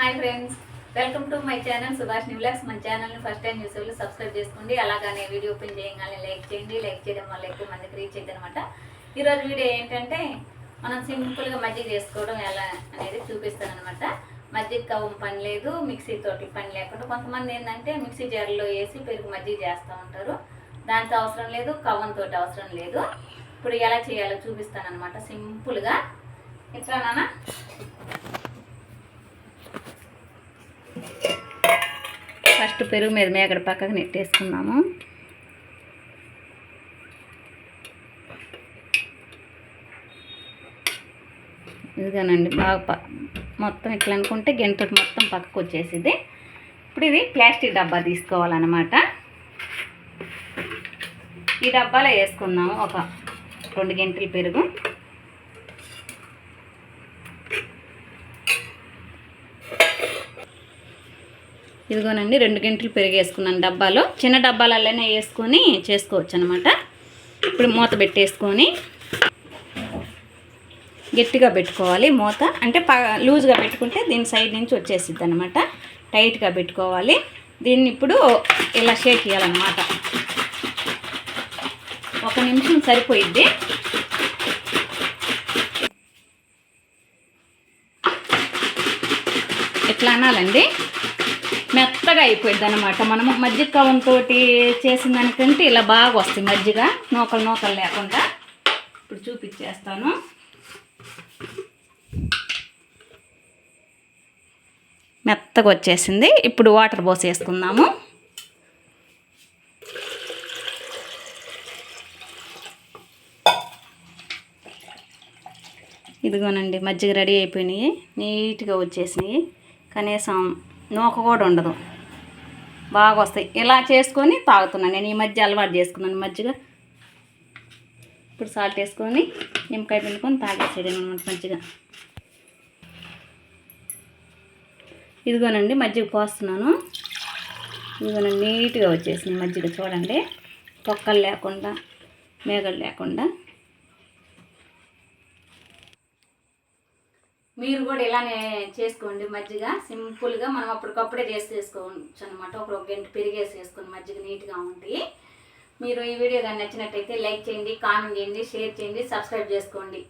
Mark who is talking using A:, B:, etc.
A: Hi friends welcome to my channel Subhash Nivlax మన ఛానల్ని first time చూసే వాళ్ళు సబ్స్క్రైబ్ చేసుకోండి. అలాగనే వీడియో ఓపెన్ చేయగానే లైక్ చేయండి. లైక్ చేయడం వల్ల ఎక్కువ మందికి రీచ్ అయింది అనమాట ఈరోజు వీడియో ఏంటంటే మనం సింపుల్గా మజ్జిగ చేసుకోవడం ఎలా అనేది చూపిస్తాను అనమాట మజ్జిగ కవ్వం పని లేదు మిక్సీ తోటి పని లేకుండా. కొంతమంది ఏంటంటే మిక్సీ జార్లో వేసి పెరుగు మజ్జిగ చేస్తూ ఉంటారు. దాంతో అవసరం లేదు కవ్వంతో తోటి అవసరం లేదు. ఇప్పుడు ఎలా చేయాలో చూపిస్తాను అనమాట సింపుల్గా ఎట్లా నాన్న? ఫస్ట్ పెరుగు మీద మేగడ పక్కకు నెట్టేసుకున్నాము. ఇదిగానండి బాగా ప- మొత్తం ఇట్లా అనుకుంటే గెంటతోటి మొత్తం పక్కకు వచ్చేసింది ఇప్పుడు ఇది ప్లాస్టిక్ డబ్బా తీసుకోవాలన్నమాట. ఈ డబ్బాలో వేసుకుందాము ఒక రెండు గంటల పెరుగు. ఇదిగోనండి రెండు గంటలు పెరుగు వేసుకున్నాను డబ్బాలో. చిన్న డబ్బాలలోనే వేసుకొని చేసుకోవచ్చు అనమాట ఇప్పుడు మూత పెట్టేసుకొని గట్టిగా పెట్టుకోవాలి మూత. అంటే ప లూజ్గా పెట్టుకుంటే దీని సైడ్ నుంచి వచ్చేసిద్ది అనమాట టైట్గా పెట్టుకోవాలి. దీన్ని ఇప్పుడు ఇలా షేక్ చేయాలన్నమాట. ఒక నిమిషం సరిపోయిద్ది. ఎట్లా అనాలండి? మెత్తగా అయిపోయింది అనమాట మనము మజ్జిగ కవంతో చేసిన దానికంటే ఇలా బాగా వస్తుంది మజ్జిగ. నూకలు నూకలు లేకుండా. ఇప్పుడు చూపించేస్తాను మెత్తగా వచ్చేసింది. ఇప్పుడు వాటర్ పోసేసుకుందాము. ఇదిగోనండి మజ్జిగ రెడీ అయిపోయినాయి. నీట్గా వచ్చేసినాయి. కనీసం నూక కూడా ఉండదు. బాగా వస్తాయి ఇలా చేసుకొని తాగుతున్నాను నేను. ఈ మధ్య అలవాటు చేసుకున్నాను. మజ్జిగ ఇప్పుడు సాల్ట్ వేసుకొని నిమ్మకాయ పిండుకొని తాగేసేయడం అనమాట మంచిగా ఇదిగోనండి మజ్జిగ పోస్తున్నాను. ఇదిగోనండి నీట్గా వచ్చేసింది మజ్జిగ చూడండి. తొక్కలు లేకుండా మేగలు లేకుండా. మీరు కూడా ఇలానే చేసుకోండి మజ్జిగ. సింపుల్గా మనం అప్పటికప్పుడే చేసి చేసుకోవచ్చు అనమాట ఒక గంట పెరిగేసి వేసుకొని మజ్జిగ నీట్గా ఉంది మీరు ఈ వీడియో కానీ నచ్చినట్టయితే లైక్ చేయండి కామెంట్ చేయండి షేర్ చేయండి సబ్స్క్రైబ్ చేసుకోండి.